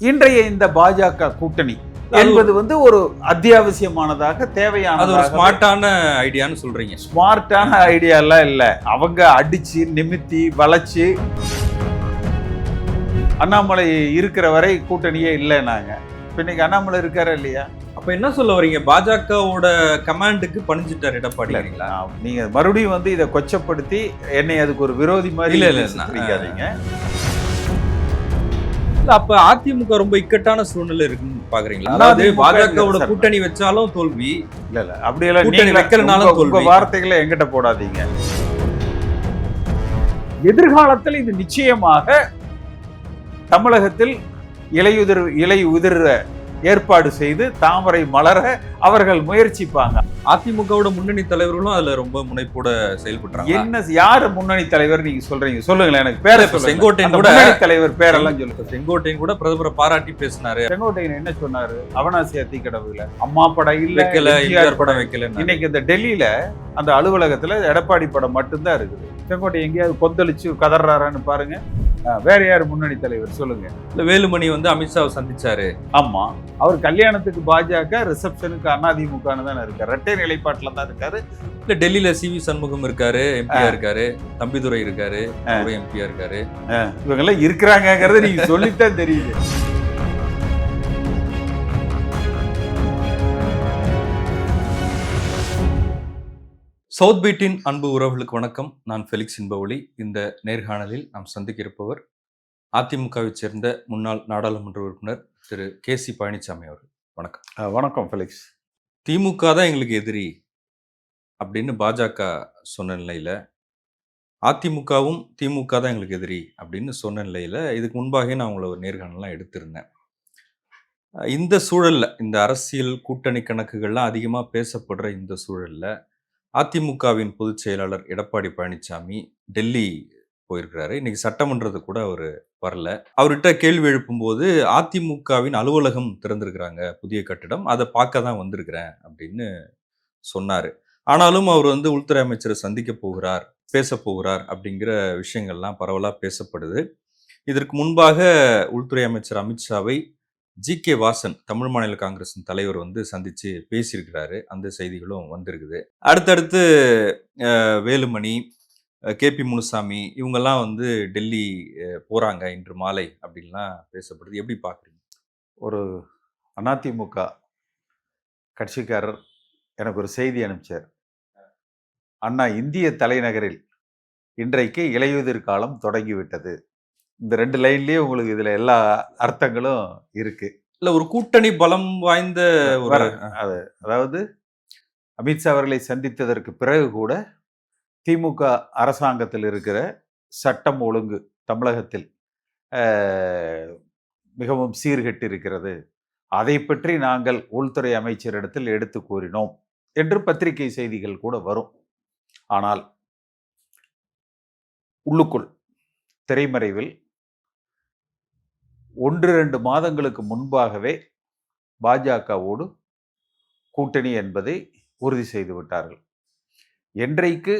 இன்றைய இந்த பாஜக கூட்டணி என்பது வந்து ஒரு அத்தியாவசியமானதாக அது ஒரு ஸ்மார்ட்டான ஐடியான்னு சொல்றீங்க. ஸ்மார்ட்டான ஐடியா எல்லாம் இல்ல. அவங்க அடிச்சு நிமித்தி வளைச்சு அண்ணாமலை இருக்கிற வரை கூட்டணியே இல்லைனாங்க. இப்ப இன்னைக்கு அண்ணாமலை இருக்காரா இல்லையா? அப்ப என்ன சொல்ல வரீங்க? பாஜகவோட கமாண்டுக்கு பணிஞ்சிட்டார் எடப்பாடிங்களா ஆ, நீங்க மறுபடியும் வந்து இதை கொச்சப்படுத்தி என்னை அதுக்கு ஒரு விரோதி மாதிரி இல்ல, இல்ல, இல்ல. அப்ப அதிமுக ரொம்ப இக்கட்டான சூழ்நிலை இருக்குன்னு பாக்குறீங்களா அதாவது பாஜகவோட. கூட்டணி வச்சாலும் தோல்வி இல்ல இல்ல அப்படியெல்லாம் கூட்டணி உங்க தோல்வி. வார்த்தைகளை எங்கிட்ட போடாதீங்க எதிர்காலத்தில் இது நிச்சயமாக தமிழகத்தில் இலையுதிர் இலை உதிர ஏற்பாடு செய்து தாமரை மலர அவர்கள் முயற்சிப்பாங்க. அதிமுகவோட முன்னணி தலைவர்களும் அதுல ரொம்ப முனைப்போட செயல்படுறாங்க என்ன யாரு முன்னணி தலைவர் நீங்க சொல்றீங்க? சொல்லுங்களேன் எனக்கு பேரை. செங்கோட்டையன் கூட- தலைவர் பேரெல்லாம் சொல்லுங்க. செங்கோட்டையன் கூட பிரதமரை பாராட்டி பேசினாரு. செங்கோட்டையன் என்ன சொன்னாரு? அவனாசி அத்திக்கடவுல அம்மா படம் இல்ல வைக்கல படம். வைக்கல இன்னைக்கு இந்த டெல்லியில அந்த அலுவலகத்துல எடப்பாடி படம் மட்டும்தான் இருக்குது. செங்கோட்டை எங்கேயாவது கொந்தளிச்சு கதறாரான்னு பாருங்க. வேற யார் முன்னணி தலைவர் சொல்லுங்க. இல்ல வேலுமணி வந்து அமித்ஷாவை சந்திச்சாரு. ஆமா. அவர் கல்யாணத்துக்கு பாஜக ரிசப்ஷனுக்கு அதிமுகன்னு தானே இருக்காரு. ரெட்டை நிலைப்பாட்டுல தான் இருக்காரு. இல்ல டெல்லியில சி வி சண்முகம் இருக்காரு எம்பியா இருக்காரு தம்பிதுரை இருக்காரு எம்பியா இருக்காரு. இவங்க எல்லாம் இருக்கிறாங்கிறத நீங்க சொல்லித்தான் தெரியுது. சவுத் பீட்டின் அன்பு உறவுகளுக்கு வணக்கம். நான் ஃபெலிக்ஸ் இன்பவொளி இந்த நேர்காணலில் நாம் சந்திக்க இருப்பவர் அதிமுகவைச் சேர்ந்த முன்னாள் நாடாளுமன்ற உறுப்பினர் திரு. கே. சி. பழனிசாமி அவர்கள். வணக்கம். வணக்கம் ஃபெலிக்ஸ். திமுக தான் எங்களுக்கு எதிரி அப்படின்னு பாஜக சொன்ன நிலையில அதிமுகவும் திமுக தான் எங்களுக்கு எதிரி அப்படின்னு சொன்ன நிலையில இதுக்கு முன்பாகவே நான் உங்களை ஒரு நேர்காணலாம் எடுத்திருந்தேன். இந்த சூழல்ல இந்த அரசியல் கூட்டணி கணக்குகள்லாம் அதிகமாக பேசப்படுற இந்த சூழல்ல அதிமுகவின் பொதுச் செயலாளர் எடப்பாடி பழனிசாமி டெல்லி போயிருக்கிறாரு. இன்னைக்கு சட்டமன்றத்துக்கு கூட அவர் வரல. அவர்கிட்ட கேள்வி எழுப்பும்போது அதிமுகவின் அலுவலகம் திறந்திருக்கிறாங்க புதிய கட்டிடம். அதை பார்க்க தான் வந்திருக்கிறேன் அப்படின்னு சொன்னார். ஆனாலும் அவர் வந்து உள்துறை அமைச்சரை சந்திக்க போகிறார் பேச போகிறார் அப்படிங்கிற விஷயங்கள்லாம் பரவலாக பேசப்படுது. இதற்கு முன்பாக உள்துறை அமைச்சர் அமித்ஷாவை ஜி. கே. வாசன் தமிழ் மாநில காங்கிரஸின் தலைவர் வந்து சந்தித்து பேசியிருக்கிறாரு. அந்த செய்திகளும் வந்திருக்குது. அடுத்தடுத்து வேலுமணி கே. பி. முனுசாமி இவங்கெல்லாம் வந்து டெல்லி போகிறாங்க இன்று மாலை அப்படின்லாம் பேசப்படுது. எப்படி பார்க்குறீங்க? ஒரு அதிமுக கட்சிக்காரர் எனக்கு ஒரு செய்தி அனுப்பிச்சார். அண்ணா இந்திய தலைநகரில் இன்றைக்கு இலையுதிர் காலம் தொடங்கிவிட்டது. இந்த ரெண்டு லைன்லயே உங்களுக்கு இதுல எல்லா அர்த்தங்களும் இருக்கு. இல்ல ஒரு கூட்டணி பலம் வாய்ந்த ஒரு அது அதாவது அமித்ஷா அவர்களை சந்தித்ததற்கு பிறகு கூட திமுக அரசாங்கத்தில் இருக்கிற சட்டம் ஒழுங்கு தமிழகத்தில் மிகவும் சீர்கெட்டு இருக்கிறது அதை பற்றி நாங்கள் உள்துறை அமைச்சரிடத்தில் எடுத்து கூறினோம் என்று பத்திரிகை செய்திகள் கூட வரும். ஆனால் உள்ளுக்குள் திரைமறைவில் ஒன்று ரெண்டு மாதங்களுக்கு முன்பாகவே பாஜகவோடு கூட்டணி என்பதை உறுதி செய்து விட்டார்கள். என்றைக்கு?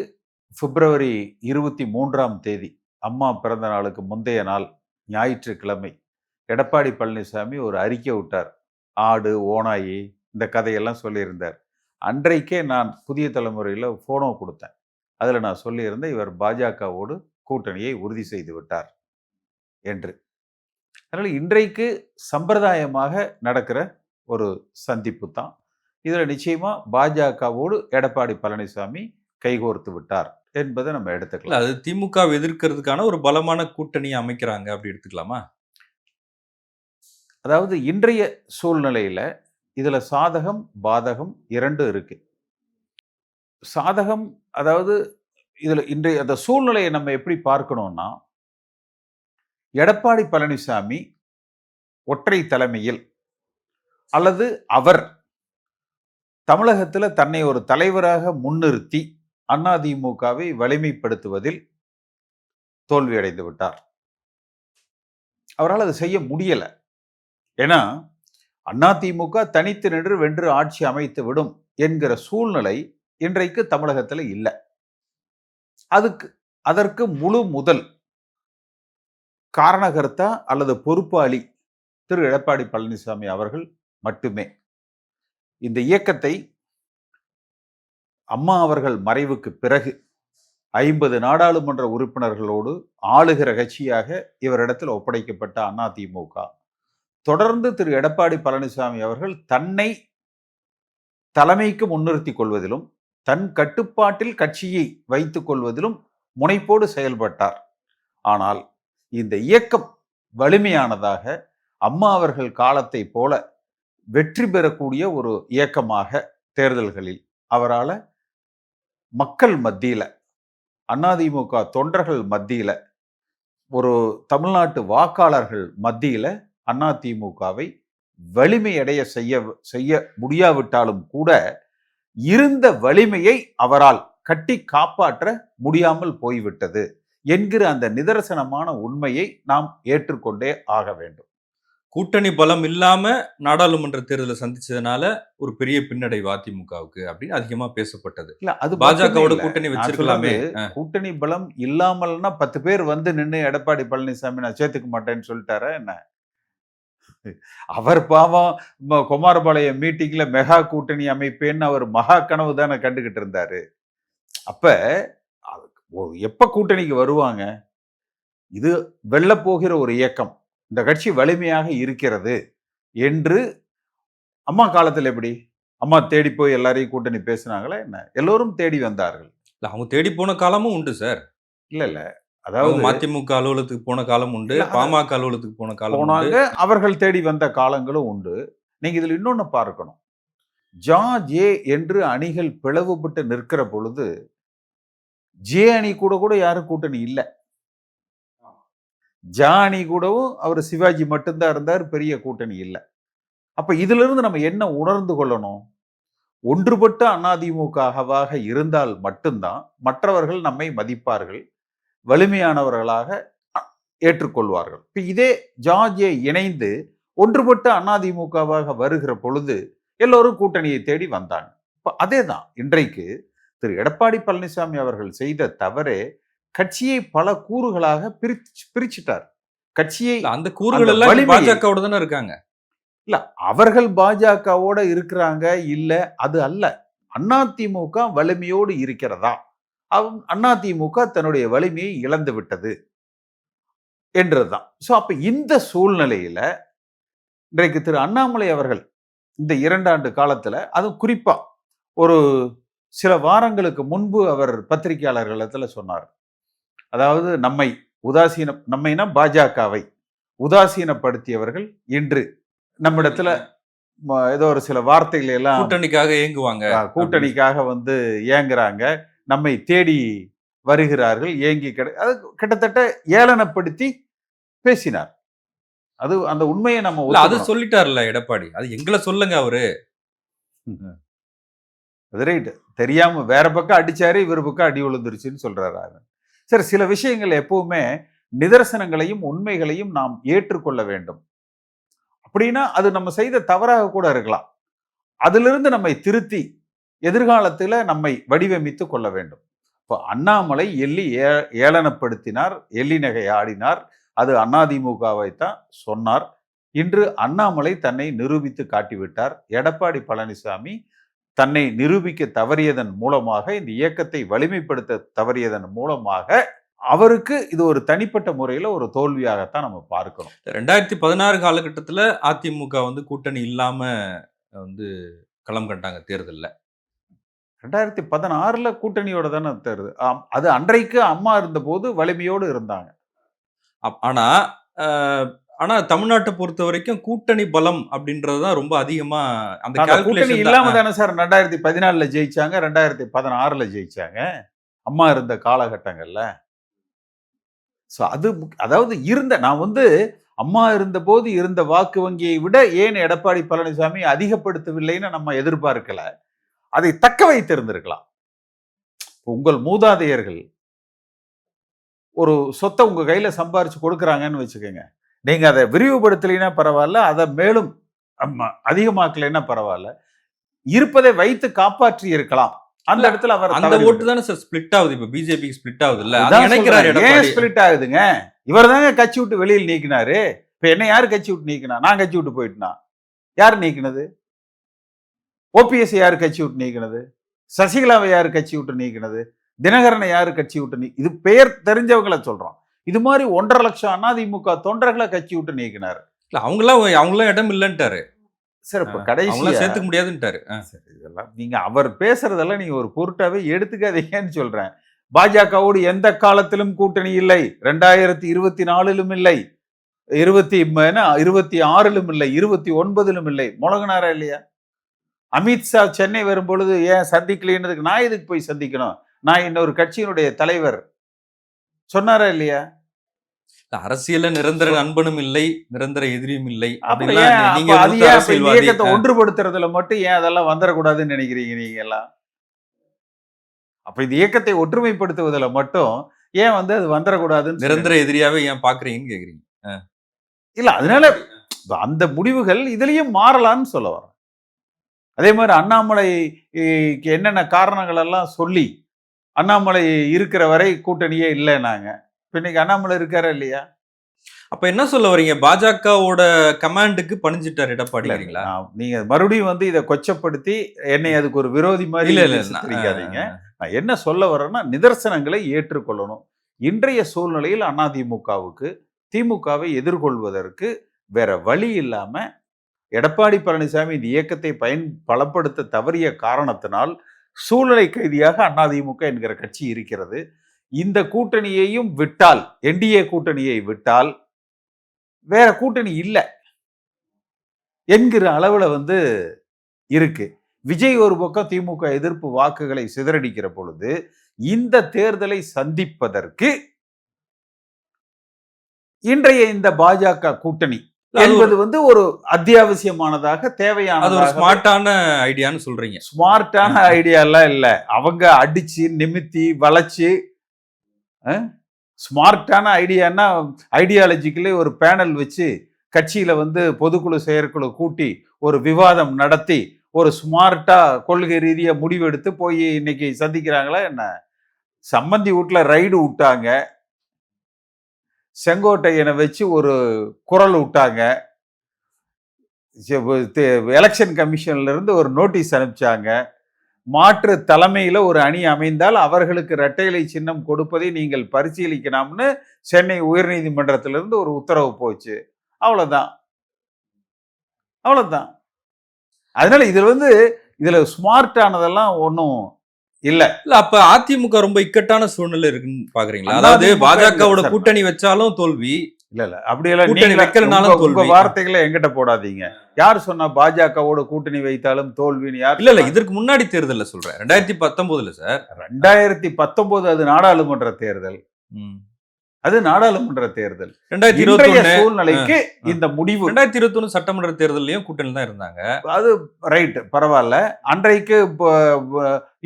பிப்ரவரி இருபத்தி மூன்றாம் தேதி. அம்மா பிறந்த நாளுக்கு முந்தைய நாள் ஞாயிற்றுக்கிழமை. எடப்பாடி பழனிசாமி ஒரு அறிக்கை விட்டார். ஆடு ஓனாயி இந்த கதையெல்லாம் சொல்லியிருந்தார். அன்றைக்கே நான் புதிய தலைமுறையில் ஃபோனோ கொடுத்தேன். அதில் நான் சொல்லியிருந்தேன் இவர் பாஜகவோடு கூட்டணியை உறுதி செய்து விட்டார் என்று. அதனால் இன்றைக்கு சம்பிரதாயமாக நடக்கிற ஒரு சந்திப்பு தான். இதில் நிச்சயமா பாஜகவோடு எடப்பாடி பழனிசாமி கைகோர்த்து விட்டார் என்பதை நம்ம எடுத்துக்கலாம். அது திமுக எதிர்க்கிறதுக்கான ஒரு பலமான கூட்டணியை அமைக்கிறாங்க அப்படி எடுத்துக்கலாமா? அதாவது இன்றைய சூழ்நிலையில இதுல சாதகம் பாதகம் இரண்டும் இருக்கு. சாதகம் அதாவது இதுல இன்றைய அந்த சூழ்நிலையை நம்ம எப்படி பார்க்கணும்னா எடப்பாடி பழனிசாமி ஒற்றை தலைமையில் அல்லது அவர் தமிழகத்தில் தன்னை ஒரு தலைவராக முன்னிறுத்தி அதிமுகவை வலிமைப்படுத்துவதில் தோல்வியடைந்து விட்டார். அவரால் அதை செய்ய முடியலை. ஏன்னா அதிமுக தனித்து நின்று வென்று ஆட்சி அமைத்து விடும் என்கிற சூழ்நிலை இன்றைக்கு தமிழகத்தில் இல்லை. அதுக்கு அதற்கு முழு முதல் காரணகர்த்தா அல்லது பொறுப்பாளி திரு எடப்பாடி பழனிசாமி அவர்கள் மட்டுமே. இந்த இயக்கத்தை அம்மா அவர்கள் மறைவுக்கு பிறகு ஐம்பது நாடாளுமன்ற உறுப்பினர்களோடு ஆளுகிற கட்சியாக இவரிடத்தில் ஒப்படைக்கப்பட்ட அதிமுக தொடர்ந்து திரு எடப்பாடி பழனிசாமி அவர்கள் தன்னை தலைமைக்கு முன்னிறுத்திக் கொள்வதிலும் தன் கட்டுப்பாட்டில் கட்சியை வைத்துக் கொள்வதிலும் முனைப்போடு செயல்பட்டார். ஆனால் இந்த இயக்கம் வலிமையானதாக அம்மா அவர்கள் காலத்தை போல வெற்றி பெறக்கூடிய ஒரு இயக்கமாக தேர்தல்களில் அவரால் மக்கள் மத்தியில் அதிமுக தொண்டர்கள் மத்தியில் ஒரு தமிழ்நாட்டு வாக்காளர்கள் மத்தியில் அதிமுகவை வலிமையடைய செய்ய செய்ய முடியாவிட்டாலும் கூட இருந்த வலிமையை அவரால் கட்டி காப்பாற்ற முடியாமல் போய்விட்டது. என்கிற அந்த நிதர்சனமான உண்மையை நாம் ஏற்றுக்கொண்டே ஆக வேண்டும். கூட்டணி பலம் இல்லாம நாடாளுமன்ற தேர்தலை சந்திச்சதுனால ஒரு பெரிய பின்னடைவு அதிமுகவுக்கு அப்படின்னு அதிகமா பேசப்பட்டது. இல்ல அது பாஜகவோட. கூட்டணி வச்சிருக்கலாமே. கூட்டணி பலம் இல்லாமல்னா பத்து பேர் வந்து நின்னு எடப்பாடி பழனிசாமி நான் சேர்த்துக்க மாட்டேன்னு சொல்லிட்டாரா என்ன? அவர் பாவம் குமாரபாளையம் மீட்டிங்ல மெகா கூட்டணி அமைப்பேன்னு அவர் மகா கனவு தானே கண்டுகிட்டு இருந்தாரு. அப்ப எப்ப கூட்டணிக்கு வருவாங்க? இது வெல்ல போகிற ஒரு இயக்கம். இந்த கட்சி வலிமையாக இருக்கிறது என்று அம்மா காலத்தில் எப்படி? அம்மா தேடி போய் எல்லாரையும் கூட்டணி பேசுனாங்களா என்ன? எல்லோரும் தேடி வந்தார்கள். இல்ல அவங்க தேடி போன காலமும் உண்டு சார் இல்ல இல்ல. அதாவது மதிமுக அலுவலகத்துக்கு போன காலம் உண்டு பாமக அலுவலகத்துக்கு போன காலம் போனாங்க அவர்கள் தேடி வந்த காலங்களும் உண்டு. நீங்க இதுல இன்னொன்னு பார்க்கணும். ஜா ஜே என்று அணிகள் பிளவுபட்டு நிற்கிற பொழுது ஜே அணி கூட கூட யாரும் கூட்டணி இல்லை. ஜா அணி கூடவும் அவர் சிவாஜி மட்டும்தான் இருந்தார் பெரிய கூட்டணி இல்லை. அப்போ இதிலிருந்து நம்ம என்ன உணர்ந்து கொள்ளணும்? ஒன்றுபட்ட அதிமுகவாக இருந்தால் மட்டும்தான் மற்றவர்கள் நம்மை மதிப்பார்கள் வலிமையானவர்களாக ஏற்றுக்கொள்வார்கள். இப்போ இதே ஜார்ஜியை இணைந்து ஒன்றுபட்ட அதிமுகவாக வருகிற பொழுது எல்லோரும் கூட்டணியை தேடி வந்தாங்க. இப்போ அதே தான் இன்றைக்கு திரு. எடப்பாடி பழனிசாமி அவர்கள் செய்த தவறே கட்சியை பல கூறுகளாக பிரிச்சு பிரிச்சுட்டார். கட்சியை அந்த கூறுகள் எல்லாம் பாஜகவோட தானே இருக்காங்க. இல்ல அவர்கள் பாஜகவோட இருக்கிறாங்க இல்ல அது அல்ல. அதிமுக வலிமையோடு இருக்கிறதா? அதிமுக தன்னுடைய வலிமையை இழந்து விட்டது என்றதுதான். சோ அப்ப இந்த சூழ்நிலையில இன்றைக்கு திரு. அண்ணாமலை அவர்கள் இந்த இரண்டாண்டு காலத்துல அதுவும் குறிப்பா ஒரு சில வாரங்களுக்கு முன்பு அவர் பத்திரிகையாளர்களிடத்துல சொன்னார். அதாவது நம்மை உதாசீன நம்மைனா பாஜகவை உதாசீனப்படுத்தியவர்கள் இன்று நம்மிடத்துல ஏதோ ஒரு சில வார்த்தைகளை எல்லாம் கூட்டணிக்காக ஏங்குவாங்க கூட்டணிக்காக வந்து ஏங்குறாங்க நம்மை தேடி வருகிறார்கள் ஏங்கி கிட அது கிட்டத்தட்ட ஏளனப்படுத்தி பேசினார். அது அந்த உண்மையை நம்ம அது. சொல்லிட்டாருல்ல எடப்பாடி. அது எங்களை சொல்லுங்க அவரு. அது ரைட் தெரியாமல் வேற பக்கம் அடிச்சாரு இவர் பக்கம் அடி விழுந்துருச்சுன்னு சொல்றாரு அவர். சரி சில விஷயங்கள் எப்பவுமே நிதர்சனங்களையும் உண்மைகளையும் நாம் ஏற்றுக்கொள்ள வேண்டும். அப்படின்னா அது நம்ம செய்த தவறாக கூட இருக்கலாம். அதிலிருந்து நம்மை திருத்தி எதிர்காலத்துல நம்மை வடிவமைத்து கொள்ள வேண்டும். இப்போ அண்ணாமலை எள்ளி ஏ ஏளனப்படுத்தினார் எள்ளி நகை ஆடினார். அது அதிமுகவை தான் சொன்னார். இன்று அண்ணாமலை தன்னை நிரூபித்து காட்டிவிட்டார். எடப்பாடி பழனிசாமி தன்னை நிரூபிக்க தவறியதன் மூலமாக இந்த இயக்கத்தை வலிமைப்படுத்த தவறியதன் மூலமாக அவருக்கு இது ஒரு தனிப்பட்ட முறையில ஒரு தோல்வியாகத்தான் நம்ம பார்க்கிறோம் ரெண்டாயிரத்தி பதினாறு காலகட்டத்துல அதிமுக வந்து கூட்டணி இல்லாம வந்து களம் கண்டாங்க தேர்தல்ல. ரெண்டாயிரத்தி பதினாறுல கூட்டணியோட தானே தருது ஆம், அது அன்றைக்கு அம்மா இருந்தபோது வலிமையோடு இருந்தாங்க. அப்- ஆனா தமிழ்நாட்டை பொறுத்த வரைக்கும் கூட்டணி பலம் அப்படின்றதுதான் ரொம்ப அதிகமா அந்த கூட்டணி calculation இல்லாம தான். தானே சார் ரெண்டாயிரத்தி பதினாலுல ஜெயிச்சாங்க ரெண்டாயிரத்தி பதினாறுல ஜெயிச்சாங்க. அம்மா இருந்த காலகட்டங்கள்ல. ஸோ அது அதாவது இருந்த நான் வந்து அம்மா இருந்தபோது இருந்த வாக்கு வங்கியை விட ஏன் எடப்பாடி பழனிசாமி அதிகப்படுத்தவில்லைன்னு நம்ம எதிர்பார்க்கல. அதை தக்க வைத்திருந்திருக்கலாம். உங்கள் மூதாதையர்கள் ஒரு சொத்தை உங்க கையில சம்பாரிச்சு கொடுக்குறாங்கன்னு வச்சுக்கோங்க. நீங்க அதை விரிவுபடுத்தலைன்னா பரவாயில்ல அதை மேலும் அதிகமாக்கலைன்னா பரவாயில்ல. இருப்பதை வைத்து காப்பாற்றி இருக்கலாம். அந்த இடத்துல அவர் அந்த ஓட்டு தானே சார் ஸ்பிளிட் ஆகுது. இப்ப பிஜேபி ஸ்பிளிட் ஆகுது இல்ல. ஏன் ஸ்பிளிட் ஆகுதுங்க? இவர் தாங்க கட்சி விட்டு வெளியில் நீக்கினாரு. இப்ப என்ன யாரு கட்சி விட்டு நீக்கினா? நான் கட்சி விட்டு போயிட்டேனா? யார் நீக்கினது? ஓபிஎஸ் யாரு கட்சி விட்டு நீக்கினது? சசிகலாவை யாரு கட்சி விட்டு நீக்கினது? தினகரனை யாரு கட்சி விட்டு நீ இது பெயர் தெரிஞ்சவங்கள சொல்றோம். இது மாதிரி ஒன்றரை லட்சம் அதிமுக தொண்டர்களை கட்சி விட்டு நீக்கினார். இல்ல அவங்களாம் அவங்களாம் இடம் இல்லைன்ட்டாரு. சார் இப்ப அவங்களாம் கடைசியா சேர்த்துக்க முடியாதுன்ட்டாரு. இதெல்லாம் நீங்க அவர் பேசுறதெல்லாம் நீங்க ஒரு பொருட்டாவே எடுத்துக்காதீங்கன்னு சொல்றேன். பாஜகவோடு எந்த காலத்திலும் கூட்டணி இல்லை. ரெண்டாயிரத்தி இருபத்தி நாலிலும் இல்லை. இருபத்தி இருபத்தி ஆறிலும் இல்லை. இருபத்தி ஒன்பதிலும் இல்லை. முழங்கினாரா இல்லையா? அமித்ஷா சென்னை வரும்பொழுது ஏன் சந்திக்கலைன்றதுக்கு நான் எதுக்கு போய் சந்திக்கணும்? நான் இன்னொரு கட்சியினுடைய தலைவர். சொன்னாரா இல்லையா? அரசியல்ல நிரந்தர நண்பனும் இல்லை நிரந்தர எதிரியும் இல்லை. இயக்கத்தை ஒன்றுபடுத்துறதுல மட்டும் ஏன் அதெல்லாம் வந்துடக்கூடாதுன்னு நினைக்கிறீங்க நீங்க எல்லாம் அப்ப இந்த இயக்கத்தை ஒற்றுமைப்படுத்துவதுல மட்டும் ஏன் வந்து அது வந்துடக்கூடாதுன்னு நிரந்தர எதிரியாவே ஏன் பாக்குறீங்கன்னு கேக்குறீங்க. இல்ல அதனால அந்த முடிவுகள் இதுலயும் மாறலாம்னு சொல்ல வரேன் அதே மாதிரி அண்ணாமலைக்கு என்னென்ன காரணங்கள் எல்லாம் சொல்லி அண்ணாமலை இருக்கிற வரை கூட்டணியே இல்லைன்னாங்க. இப்ப இன்னைக்கு அண்ணாமலை இருக்காரா இல்லையா? அப்ப என்ன சொல்ல வரீங்க பாஜகவோட கமாண்டுக்கு பணிஞ்சிட்டார் எடப்பாடிங்கிறீங்களா நான் நீங்க மறுபடியும் வந்து இதை கொச்சப்படுத்தி என்னை அதுக்கு ஒரு விரோதி மாதிரி சித்தரிக்காதீங்க. நான் என்ன சொல்ல வரேன்னா நிதர்சனங்களை ஏற்றுக்கொள்ளணும். இன்றைய சூழ்நிலையில் அதிமுகவுக்கு திமுகவை எதிர்கொள்வதற்கு வேற வழி இல்லாம எடப்பாடி பழனிசாமி இந்த இயக்கத்தை பயன் பலப்படுத்த தவறிய காரணத்தினால் சூழ்நிலை கைதியாக அதிமுக என்கிற கட்சி இருக்கிறது. இந்த கூட்டணியையும் விட்டால் என்டிஏ கூட்டணியை விட்டால் வேற கூட்டணி இல்லை என்கிற அளவுல வந்து இருக்கு. விஜய் ஒரு பக்கம் திமுக எதிர்ப்பு வாக்குகளை சிதறடிக்கிற பொழுது இந்த தேர்தலை சந்திப்பதற்கு இன்றைய இந்த பாஜக கூட்டணி என்பது வந்து ஒரு அத்தியாவசியமானதாக தேவையானதாக ஸ்மார்ட்டான ஐடியான்னு சொல்றீங்க. ஸ்மார்ட்டான ஐடியா எல்லாம் இல்ல. அவங்க அடிச்சு நிமித்தி வளைச்சு ஸ்மார்ட்டான ஐடியான்னா ஐடியாலஜிக்கலி ஒரு பேனல் வச்சு கட்சியில் வந்து பொதுக்குழு செயற்குழு கூட்டி ஒரு விவாதம் நடத்தி ஒரு ஸ்மார்ட்டாக கொள்கை ரீதியாக முடிவெடுத்து போய் இன்னைக்கு சந்திக்கிறாங்களா என்ன? சம்மந்தி வீட்டில் ரைடு விட்டாங்க. செங்கோட்டையனை வச்சு ஒரு குரல் விட்டாங்க. எலெக்ஷன் கமிஷன்லேருந்து ஒரு நோட்டீஸ் அனுப்பிச்சாங்க. மாற்று தலைமையில ஒரு அணி அமைந்தால் அவர்களுக்கு இரட்டையிலை சின்னம் கொடுப்பதை நீங்கள் பரிசீலிக்கலாம்னு சென்னை உயர்நீதிமன்றத்திலிருந்து ஒரு உத்தரவு போச்சு. அவ்வளவுதான். அவ்வளவுதான். அதனால இதுல வந்து இதுல ஸ்மார்ட்டானதெல்லாம் ஒன்றும் இல்ல. இல்ல அப்ப அதிமுக ரொம்ப இக்கட்டான சூழ்நிலை இருக்குன்னு பாக்குறீங்களா? அதாவது பாஜகவோட கூட்டணி வச்சாலும் தோல்வி. இல்ல இல்ல. அப்படியெல்லாம் வைக்கலனாலும் உங்க-. வார்த்தைகளை எங்கிட்ட போடாதீங்க. யார் சொன்னா பாஜகவோட கூட்டணி வைத்தாலும் தோல்வின்னு யார் இல்ல இல்ல? இதற்கு முன்னாடி தேர்தல்ல சொல்றேன். ரெண்டாயிரத்தி பத்தொன்பதுல சார். ரெண்டாயிரத்தி பத்தொன்பது அது நாடாளுமன்ற தேர்தல். அது நாடாளுமன்ற தேர்தல். ரெண்டாயிரத்தி இருபத்தி சூழ்நிலைக்கு இந்த முடிவு. ரெண்டாயிரத்தி இருபத்தி ஒண்ணு சட்டமன்ற தேர்தலையும் கூட்டணி தான் இருந்தாங்க. அது ரைட் பரவாயில்ல. அன்றைக்கு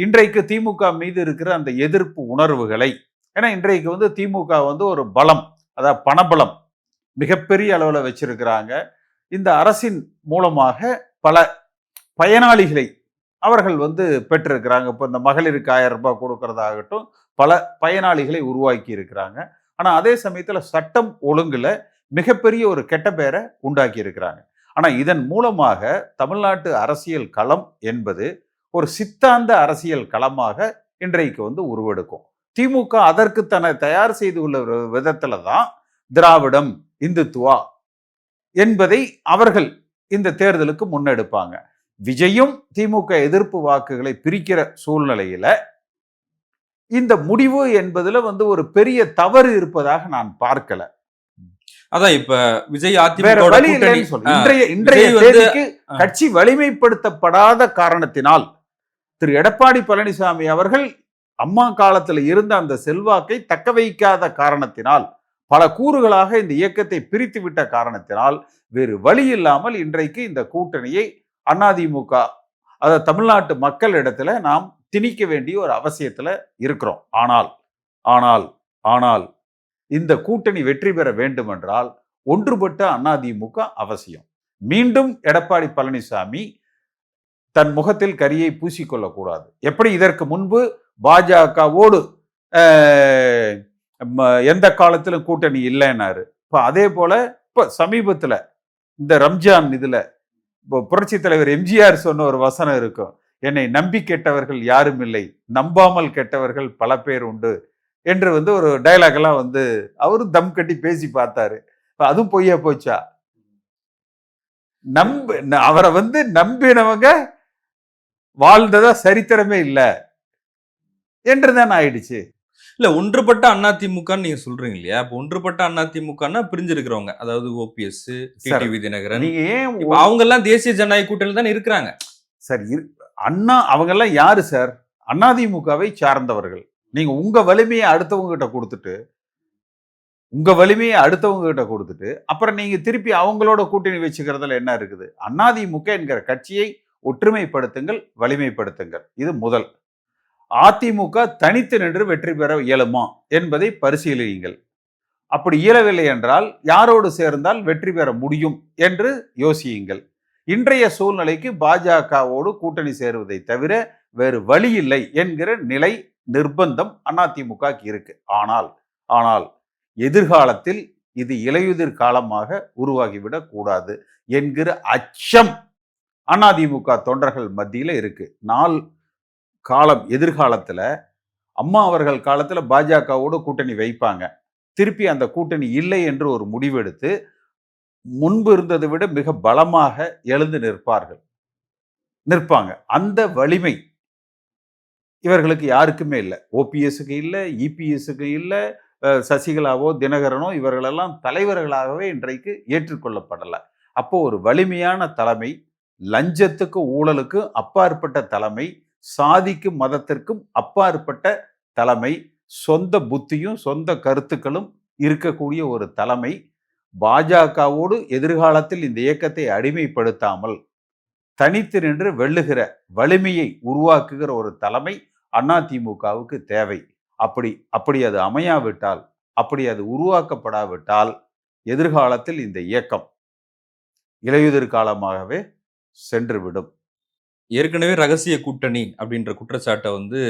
இன்றைக்கு திமுக மீது இருக்கிற அந்த எதிர்ப்பு உணர்வுகளை ஏன்னா இன்றைக்கு வந்து திமுக வந்து ஒரு பலம். அதாவது பணபலம் மிகப்பெரிய அளவில் வச்சிருக்கிறாங்க. இந்த அரசின் மூலமாக பல பயனாளிகளை அவர்கள் வந்து பெற்றிருக்கிறாங்க. இப்போ இந்த மகளிருக்கு ஆயிரம் ரூபாய் கொடுக்கறதாகட்டும் பல பயனாளிகளை உருவாக்கி இருக்கிறாங்க. ஆனால் அதே சமயத்தில் சட்டம் ஒழுங்கில் மிகப்பெரிய ஒரு கெட்ட பேரை உண்டாக்கி இருக்கிறாங்க. ஆனால் இதன் மூலமாக தமிழ்நாட்டு அரசியல் களம் என்பது ஒரு சித்தாந்த அரசியல் களமாக இன்றைக்கு வந்து உருவெடுக்கும். திமுக அதற்கு தன்னை தயார் செய்து உள்ள விதத்துல தான் திராவிடம் இந்துத்துவா என்பதை அவர்கள் இந்த தேர்தலுக்கு முன்னெடுப்பாங்க. விஜயும் திமுக எதிர்ப்பு வாக்குகளை பிரிக்கிற சூழ்நிலையில இந்த முடிவு என்பதுல வந்து ஒரு பெரிய தவறு இருப்பதாக நான் பார்க்கல. அதான் இப்ப விஜய் அதிமுக. கட்சி வலிமைப்படுத்தப்படாத காரணத்தினால் திரு. எடப்பாடி பழனிசாமி அவர்கள் அம்மா காலத்தில் இருந்த அந்த செல்வாக்கை தக்க வைக்காத காரணத்தினால் பல கூறுகளாக இந்த இயக்கத்தை பிரித்து விட்ட காரணத்தினால் வேறு வழி இல்லாமல் இன்றைக்கு இந்த கூட்டணியை அதிமுக அதாவது தமிழ்நாட்டு மக்கள் இடத்துல நாம் திணிக்க வேண்டிய ஒரு அவசியத்துல இருக்கிறோம். ஆனால் ஆனால் ஆனால் இந்த கூட்டணி வெற்றி பெற வேண்டுமென்றால் ஒன்றுபட்ட அதிமுக அவசியம். மீண்டும் எடப்பாடி பழனிசாமி தன் முகத்தில் கரியை பூசிக்கொள்ளக்கூடாது. எப்படி இதற்கு முன்பு பாஜகவோடு ம- எந்த காலத்திலும் கூட்டணி இல்லைன்னாரு. இப்போ அதே போல இப்போ சமீபத்தில் இந்த ரம்ஜான் இதில் இப்போ புரட்சி தலைவர் எம்ஜிஆர் சொன்ன ஒரு வசனம் இருக்கும். என்னை நம்பி கெட்டவர்கள் யாரும் இல்லை நம்பாமல் கெட்டவர்கள் பல பேர் உண்டு என்று வந்து ஒரு டயலாக் எல்லாம் வந்து அவரும் தம் கட்டி பேசி பார்த்தாரு. இப்போ அதுவும் பொய்யா போச்சா? நம்ப ந- அவரை வந்து நம்பினவங்க வாழ்ந்ததா சரித்திரமே இல்லை. என்றுதான் ஆயிடுச்சு? இல்ல ஒன்றுபட்ட அதிமுகன்னு நீங்க சொல்றீங்க இல்லையா? அப்ப ஒன்றுபட்ட அதிமுகன்னா பிரிஞ்சிருக்கிறவங்க. அதாவது ஓபிஎஸ் டிடிவி தினகரன் நீங்க ஏன் இப்ப அவங்க எல்லாம் தேசிய ஜனநாயக கூட்டணியில் தானே இருக்கிறாங்க. சார் அண்ணா அவங்க எல்லாம் யாரு சார்? அதிமுகவை சார்ந்தவர்கள். நீங்க உங்க வலிமையை அடுத்தவங்க கிட்ட கொடுத்துட்டு உங்க வலிமையை அடுத்தவங்க கிட்ட கொடுத்துட்டு அப்புறம் நீங்க திருப்பி அவங்களோட கூட்டணி வச்சுக்கிறதுல என்ன இருக்குது? அதிமுக என்கிற கட்சியை ஒற்றுமைப்படுத்துங்கள் வலிமைப்படுத்துங்கள். இது முதல். அதிமுக தனித்து நின்று வெற்றி பெற இயலுமா என்பதை பரிசீலியுங்கள். அப்படி இயலவில்லை என்றால் யாரோடு சேர்ந்தால் வெற்றி பெற முடியும் என்று யோசியுங்கள். இன்றைய சூழ்நிலைக்கு பாஜகவோடு கூட்டணி சேருவதை தவிர வேறு வழி இல்லை என்கிற நிலை நிர்பந்தம் அதிமுக இருக்கு. ஆனால் ஆனால் எதிர்காலத்தில் இது இலையுதிர் காலமாக உருவாகிவிடக் கூடாது என்கிற அச்சம் அதிமுக தொண்டர்கள் மத்தியில் இருக்கு. நாள் காலம் எதிர்காலத்தில் அம்மா அவர்கள் காலத்தில் பாஜகவோட கூட்டணி வைப்பாங்க. திருப்பி அந்த கூட்டணி இல்லை என்று ஒரு முடிவெடுத்து முன்பு இருந்ததை விட மிக பலமாக எழுந்து நிற்பார்கள். நிற்பாங்க. அந்த வலிமை இவர்களுக்கு யாருக்குமே இல்லை. ஓபிஎஸ்க்கு இல்லை இபிஎஸ்க்கு இல்லை சசிகலாவோ தினகரனோ இவர்களெல்லாம் தலைவர்களாகவே இன்றைக்கு ஏற்றுக்கொள்ளப்படலை. அப்போ ஒரு வலிமையான தலைமை லஞ்சத்துக்கு ஊழலுக்கு அப்பாற்பட்ட தலைமை சாதிக்கும் மதத்திற்கும் அப்பாற்பட்ட தலைமை சொந்த புத்தியும் சொந்த கருத்துக்களும் இருக்கக்கூடிய ஒரு தலைமை பாஜகவோடு எதிர்காலத்தில் இந்த இயக்கத்தை அடிமைப்படுத்தாமல் தனித்து நின்று வெல்லுகிற வலிமையை உருவாக்குகிற ஒரு தலைமை அதிமுகவுக்கு தேவை. அப்படி அப்படி அது அமையாவிட்டால் அப்படி அது உருவாக்கப்படாவிட்டால் எதிர்காலத்தில் இந்த இயக்கம் இலையுதிர் காலமாகவே சென்றுவிடும். ஏற்கனவே ரகசிய கூட்டணி அப்படின்ற குற்றச்சாட்டை வந்து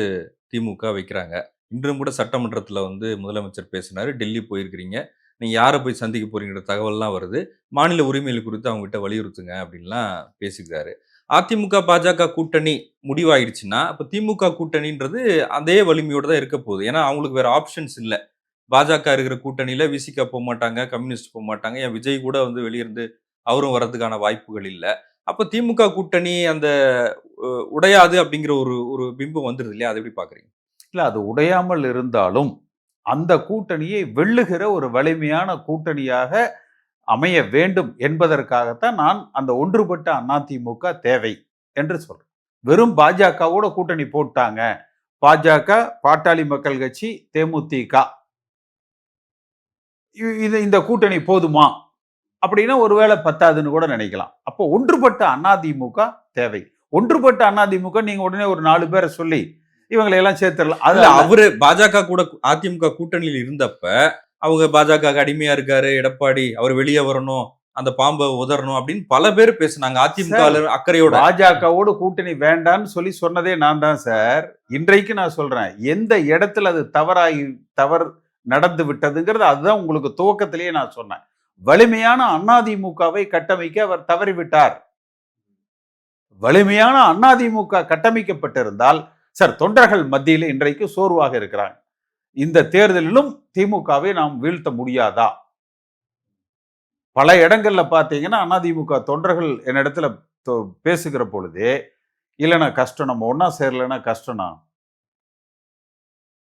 திமுக வைக்கிறாங்க. இன்றும் கூட சட்டமன்றத்தில் வந்து முதலமைச்சர் பேசினாரு. டெல்லி போயிருக்கிறீங்க. நீங்க யாரை போய் சந்திக்க போறீங்கிற தகவல்லாம் வருது. மாநில உரிமைகள் குறித்து அவங்க கிட்ட வலியுறுத்துங்க அப்படின்லாம் பேசிக்கிறாரு. அதிமுக பாஜக கூட்டணி முடிவாயிடுச்சுன்னா அப்ப திமுக கூட்டணின்றது அதே வலிமையோட தான் இருக்க போகுது. ஏன்னா அவங்களுக்கு வேற ஆப்ஷன்ஸ் இல்லை. பாஜக இருக்கிற கூட்டணியில விசிக போக மாட்டாங்க கம்யூனிஸ்ட் போக மாட்டாங்க ஏன் விஜய் கூட வந்து வெளியிருந்து அவரும் வர்றதுக்கான வாய்ப்புகள் இல்லை. அப்போ திமுக கூட்டணி அந்த உடையாது அப்படிங்கிற ஒரு ஒரு பிம்பம் வந்துருது இல்லையா? அதை எப்படி பார்க்குறீங்க இல்லை அது உடையாமல் இருந்தாலும் அந்த கூட்டணியை வெல்லுகிற ஒரு வலிமையான கூட்டணியாக அமைய வேண்டும் என்பதற்காகத்தான் நான் அந்த ஒன்றுபட்ட அதிமுக தேவை என்று சொல்கிறேன் வெறும் பாஜகவோட கூட்டணி போட்டாங்க. பாஜக பாட்டாளி மக்கள் கட்சி தேமுதிக. இது இந்த கூட்டணி போதுமா? அப்படின்னா ஒருவேளை பத்தாதுன்னு கூட நினைக்கலாம். அப்போ ஒன்றுபட்ட அதிமுக தேவை. ஒன்றுபட்ட அதிமுக நீங்க உடனே ஒரு நாலு பேரை சொல்லி இவங்களை எல்லாம் சேர்த்துடலாம் அது இல்ல அவரு பாஜக கூட அதிமுக கூட்டணியில் இருந்தப்ப அவங்க பாஜக அடிமையா இருக்காரு எடப்பாடி அவர் வெளியே வரணும் அந்த பாம்பை உதறணும் அப்படின்னு பல பேர் பேசுனாங்க. அதிமுக அக்கறையோட. பாஜகவோடு கூட்டணி வேண்டான்னு சொல்லி சொன்னதே நான் தான் சார். இன்றைக்கு நான் சொல்றேன் எந்த இடத்துல அது தவறாகி தவறு நடந்து விட்டதுங்கிறது அதுதான் உங்களுக்கு துவக்கத்திலேயே நான் சொன்னேன். வலிமையான அதிமுகவை கட்டமைக்க அவர் தவறிவிட்டார். வலிமையான அதிமுக கட்டமைக்கப்பட்டிருந்தால் சார் தொண்டர்கள் மத்தியில் இன்றைக்கு சோர்வாக இருக்கிறாங்க. இந்த தேர்தலிலும் திமுகவை நாம் வீழ்த்த முடியாதா? பல இடங்கள்ல பார்த்தீங்கன்னா அதிமுக தொண்டர்கள் என்னிடத்துல தொ- பேசுகிற பொழுதே இல்லைன்னா கஷ்டம் நம்ம ஒன்றா சேரலைன்னா கஷ்டம்னா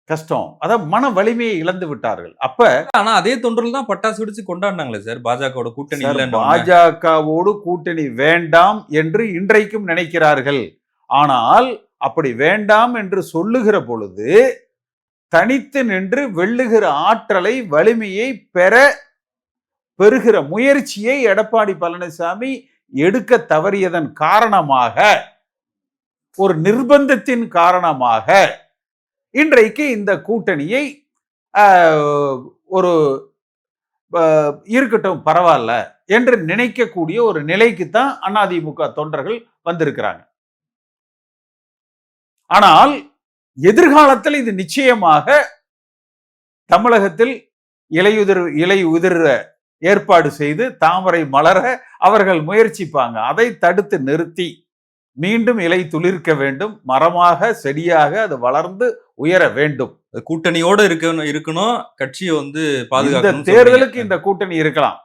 கஷ்டம். அதான் மன வலிமையை இழந்து விட்டார்கள். அப்ப ஆனா அதே தொண்டர்கள் தான் பட்டாசு வெடிச்சு கொண்டாடினாங்களே சார். பாஜகவோட கூட்டணி பாஜகவோடு கூட்டணி வேண்டாம் என்று இன்றைக்கும் நினைக்கிறார்கள். ஆனால் அப்படி வேண்டாம் என்று சொல்லுகிற பொழுது தனித்து நின்று வெல்லுகிற ஆற்றலை வலிமையை பெற பெறுகிற முயற்சியை எடப்பாடி பழனிசாமி எடுக்க தவறியதன் காரணமாக ஒரு நிர்பந்தத்தின் காரணமாக இன்றைக்கு இந்த கூட்டணியை ஒரு இருக்கட்டும் பரவாயில்ல என்று நினைக்கக்கூடிய ஒரு நிலைக்கு தான் அதிமுக தொண்டர்கள் வந்திருக்கிறாங்க. ஆனால் எதிர்காலத்தில் இது நிச்சயமாக தமிழகத்தில் இலையுதிர் இலை உதிர ஏற்பாடு செய்து தாமரை மலர அவர்கள் முயற்சிப்பாங்க. அதை தடுத்து நிறுத்தி மீண்டும் இலை துளிர்க்க வேண்டும். மரமாக செடியாக அது வளர்ந்து உயர வேண்டும். கூட்டணியோட இருக்கணும் இருக்கணும். கட்சியை வந்து இந்த பாதுகாக்கணும் தேர்தலுக்கு இந்த கூட்டணி இருக்கலாம்.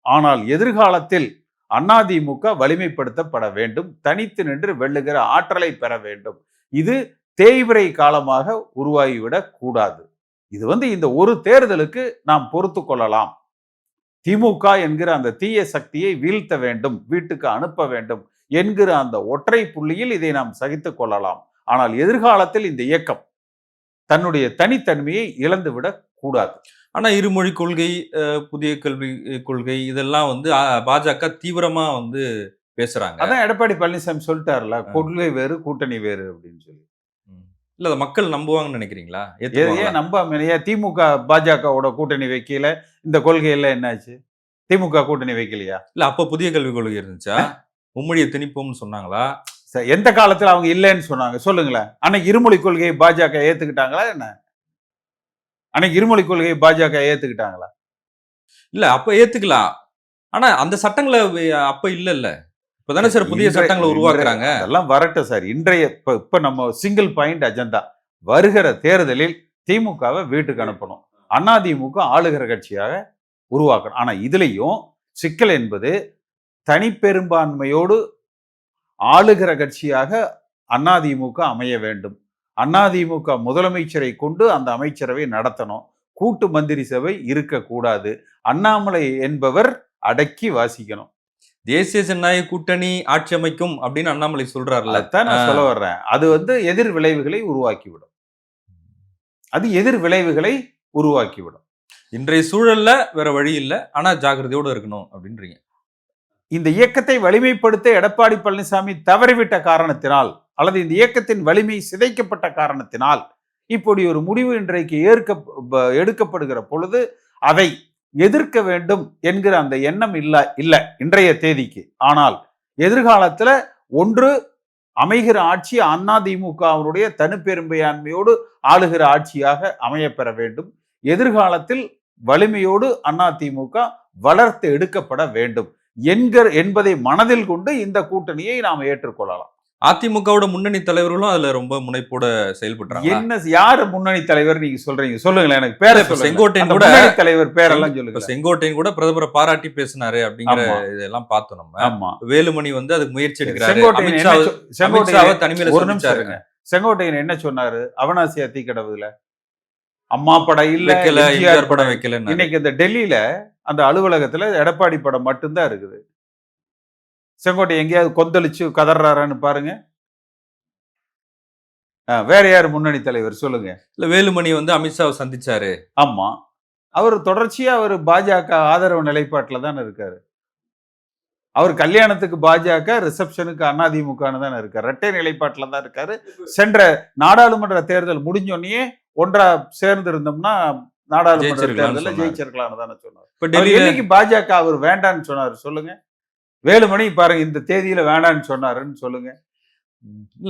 ஆனால் எதிர்காலத்தில் அதிமுக வலிமைப்படுத்தப்பட வேண்டும். தனித்து நின்று வெல்லுகிற ஆற்றலை பெற வேண்டும். இது தேய்பிரை காலமாக உருவாகிவிடக் கூடாது. இது வந்து இந்த ஒரு தேர்தலுக்கு நாம் பொறுத்து கொள்ளலாம். திமுக என்கிற அந்த தீய சக்தியை வீழ்த்த வேண்டும். வீட்டுக்கு அனுப்ப வேண்டும். என்கிற அந்த ஒற்றை புள்ளியில் இதை நாம் சகித்துக் கொள்ளலாம். ஆனால் எதிர்காலத்தில் இந்த இயக்கம் தன்னுடைய தனித்தன்மையை இழந்துவிடக் கூடாது. ஆனா இருமொழி கொள்கை புதிய கல்வி கொள்கை இதெல்லாம் வந்து பாஜக தீவிரமா வந்து பேசுறாங்க. அதான் எடப்பாடி பழனிசாமி சொல்லிட்டாருல கொள்கை வேறு கூட்டணி வேறு அப்படின்னு சொல்லி. இல்ல மக்கள் நம்புவாங்கன்னு நினைக்கிறீங்களா? ஏன் நம்பாம ஏன் திமுக பாஜகவோட கூட்டணி வைக்கல இந்த கொள்கையெல்லாம் என்னாச்சு? திமுக கூட்டணி வைக்கலையா? இல்ல அப்ப புதிய கல்விக் கொள்கை இருந்துச்சா? மும்மொழியை திணிப்போம்னு சொன்னாங்களா? எந்த காலத்துல அவங்க இல்லைன்னு சொன்னாங்க? சொல்லுங்களேன். அன்னைக்கு இருமொழி கொள்கையை பாஜக ஏத்துக்கிட்டாங்களா என்ன? அன்னைக்கு இருமொழி கொள்கையை பாஜக ஏத்துக்கிட்டாங்களா? இல்ல அப்ப ஏத்துக்கலாம். ஆனா அந்த சட்டங்களை அப்ப இல்ல இல்ல இப்பதானே சார் புதிய சட்டங்களை உருவாக்குறாங்க. அதெல்லாம் வரட்டும் சார். இன்றைய இப்ப இப்ப நம்ம சிங்கிள் பாயிண்ட் அஜெண்டா வருகிற தேர்தலில் திமுகவை வீட்டுக்கு அனுப்பணும். அதிமுக ஆளுகிற கட்சியாக உருவாக்கணும். ஆனா இதுலயும் சிக்கல் என்பது தனிப்பெரும்பான்மையோடு ஆளுகிற கட்சியாக அதிமுக அமைய வேண்டும். அதிமுக முதலமைச்சரை கொண்டு அந்த அமைச்சரவை நடத்தணும். கூட்டு மந்திரி சபை இருக்கக்கூடாது. அண்ணாமலை என்பவர் அடக்கி வாசிக்கணும். தேசிய ஜனநாயக கூட்டணி ஆட்சி அமைக்கும் அப்படின்னு அண்ணாமலை சொல்றாருல்ல. அதான் நான். சொல்ல வர்றேன். அது வந்து எதிர் விளைவுகளை உருவாக்கிவிடும். அது எதிர் விளைவுகளை உருவாக்கிவிடும். இன்றைய சூழல்ல வேற வழி இல்ல. ஆனா ஜாக்கிரதையோட இருக்கணும் அப்படின்றீங்க. இந்த இயக்கத்தை வலிமைப்படுத்த எடப்பாடி பழனிசாமி தவறிவிட்ட காரணத்தினால் அல்லது இந்த இயக்கத்தின் வலிமை சிதைக்கப்பட்ட காரணத்தினால் இப்படி ஒரு முடிவு இன்றைக்கு ஏற்க ப- எடுக்கப்படுகிற பொழுது அதை எதிர்க்க வேண்டும் என்கிற அந்த எண்ணம் இல்லை இல்லை இன்றைய தேதிக்கு. ஆனால் எதிர்காலத்தில் ஒன்று அமைகிற ஆட்சி அதிமுகவினுடைய தனிப்பெரும்பையாண்மையோடு ஆளுகிற ஆட்சியாக அமையப்பெற வேண்டும். எதிர்காலத்தில் வலிமையோடு அதிமுக வளர்த்து எடுக்கப்பட வேண்டும். என்கிற என்பதை மனதில் கொண்டு இந்த கூட்டணியை நாம் ஏற்றுக்கொள்ளலாம். அதிமுகவோட முன்னணி தலைவர்களும் அதுல ரொம்ப முனைப்போட செயல்படுறாங்க என்ன யாரு முன்னணி தலைவர் நீங்க சொல்றீங்க? சொல்லுங்களேன் எனக்கு பேரை செங்கோட்டையன் கூட- தலைவர் பேரெல்லாம் சொல்லுங்க. செங்கோட்டையன் கூட பிரதமரை பாராட்டி பேசினாரு அப்படிங்கிற. இதெல்லாம் பார்த்தோம் நம்ம. ஆமா. வேலுமணி வந்து அதுக்கு முயற்சி எடுக்கிறாரு. செங்கோட்டையன் என்ன அமித்ஷா சொ- செங்கோட்டையன் அமித்ஷாவை தனிமையில ஒரு நிமிஷம் செங்கோட்டையன் என்ன சொன்னாரு? அவனாசி அத்திக்கடவுல அம்மா படம் இல்ல படம் வைக்கல இன்னைக்கு இந்த டெல்லியில அந்த அலுவலகத்துல எடப்பாடி படம் மட்டும்தான் இருக்குது. செங்கோட்டை எங்கேயாவது கொந்தளிச்சு கதறாரான்னு பாருங்க. வேற யார் முன்னணி தலைவர் சொல்லுங்க. இல்ல வேலுமணி வந்து அமித்ஷாவை சந்திச்சாரு. ஆமா. அவர் தொடர்ச்சியா அவர் பாஜக ஆதரவு நிலைப்பாட்டில் தானே இருக்காரு. அவர் கல்யாணத்துக்கு பாஜக ரிசப்ஷனுக்கு அதிமுகன்னு தானே இருக்காரு. இரட்டை நிலைப்பாட்டில் தான் இருக்காரு. சென்ற நாடாளுமன்ற தேர்தல் முடிஞ்சோடனே ஒன்றா சேர்ந்து இருந்தோம்னா நாடாளுமன்ற தேர்தலில். ஜெயிச்சிருக்கலாம்னு தானே சொன்னார் இப்ப பாஜக அவர் வேண்டான்னு சொன்னாரு சொல்லுங்க வேலுமணி பாருங்க இந்த தேதியில வேண்டான்னு சொன்னாருன்னு சொல்லுங்க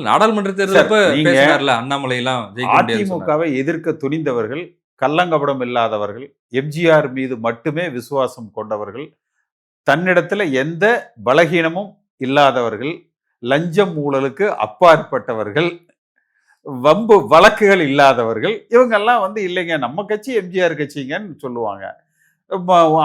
நாடாளுமன்ற தேர்தல். அதிமுகவை எதிர்க்க துணிந்தவர்கள் கள்ளங்கபடம் இல்லாதவர்கள் எம்ஜிஆர் மீது மட்டுமே விசுவாசம் கொண்டவர்கள் தன்னிடத்துல எந்த பலகீனமும் இல்லாதவர்கள் லஞ்சம் ஊழலுக்கு அப்பாற்பட்டவர்கள் வம்பு வழக்குகள் இல்லாதவர்கள் இவங்கெல்லாம் வந்து இல்லைங்க நம்ம கட்சி எம்ஜிஆர் கட்சிங்கன்னு சொல்லுவாங்க.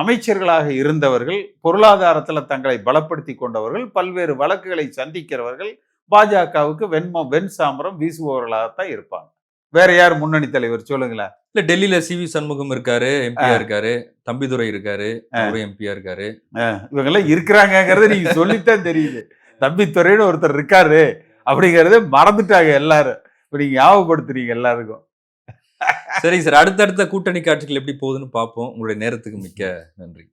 அமைச்சர்களாக இருந்தவர்கள் பொருளாதாரத்துல தங்களை பலப்படுத்தி கொண்டவர்கள் பல்வேறு வழக்குகளை சந்திக்கிறவர்கள் பாஜகவுக்கு வெண்ம வெண் சாமரம் வீசுபவர்களாகத்தான் இருப்பாங்க. வேற யார் முன்னணி தலைவர் சொல்லுங்களேன். இல்ல டெல்லியில சி வி சண்முகம் இருக்காரு எம்பியா இருக்காரு தம்பிதுரை இருக்காரு எம்பியா இருக்காரு. இவங்கெல்லாம் இருக்கிறாங்கங்கிறது நீங்க சொல்லித்தான் தெரியுது. தம்பித்துறைன்னு ஒருத்தர் இருக்காரு அப்படிங்கறத மறந்துட்டாங்க எல்லாரும். இப்போ நீங்கள் ஞாபகப்படுத்துறீங்க எல்லாருக்கும். சரி சார் அடுத்தடுத்த கூட்டணி காட்சிகள் எப்படி போகுதுன்னு பார்ப்போம் உங்களுடைய நேரத்துக்கு மிக்க நன்றி.